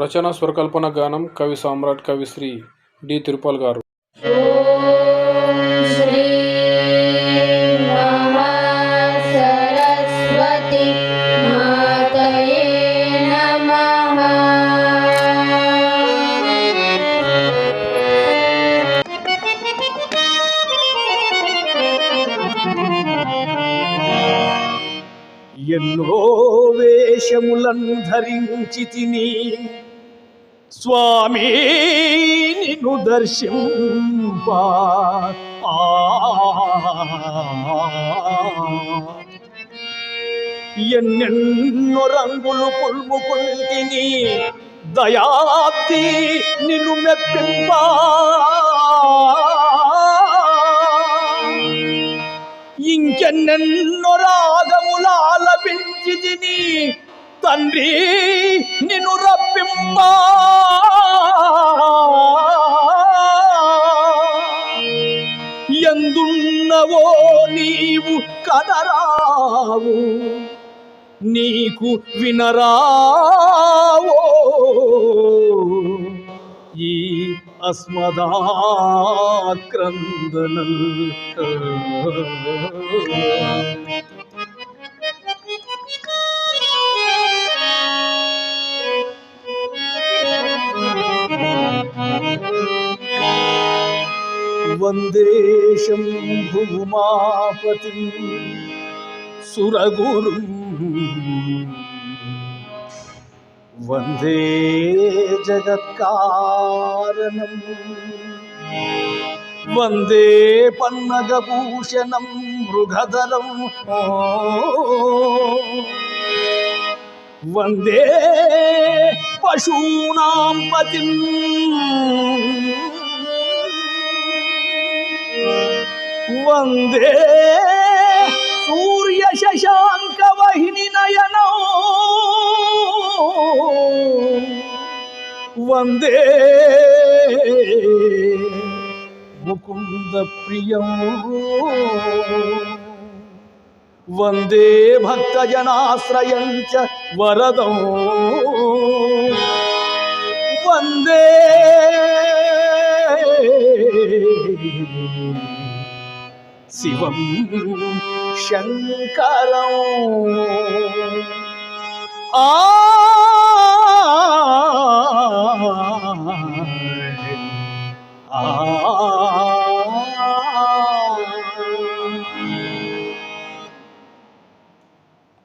రచన స్వరకల్పన గానం కవి సామ్రాట్ కవిశ్రీ డి తిరుపాల్ గారు. శ్రీ సరస్వతి మాతయే నమః. ఎన్నో వేషములను ధరించి తిని స్వామి నిన్ను దర్శింప ఎన్నెన్నో రంగులు పుల్ముకుంటిని దయాప్తి నిన్ను మెప్పింప. ఇంకెన్నెన్నో రాగములాలపించి తిని తండ్రి నిన్ను రప్పింపా. ఎందున్నవో నీవు కదరావు నీకు వినరావో. ఈ అస్మదాక్రందన വന്ദേശം ഭൂമാപതി സുരഗുരു വന്ദേ ജഗത്കാരണം വന്ദേ പന്നകഭൂഷണം മൃഗതലം ഓ വന്ദേ പശൂനാം പതിം వందే. సూర్య శశాంక వహిని నయనో. వందే. ముకుంద ప్రియం వందే భక్తజనాశ్రయం చ వరదం. వందే. శివం శంకరం. ఆ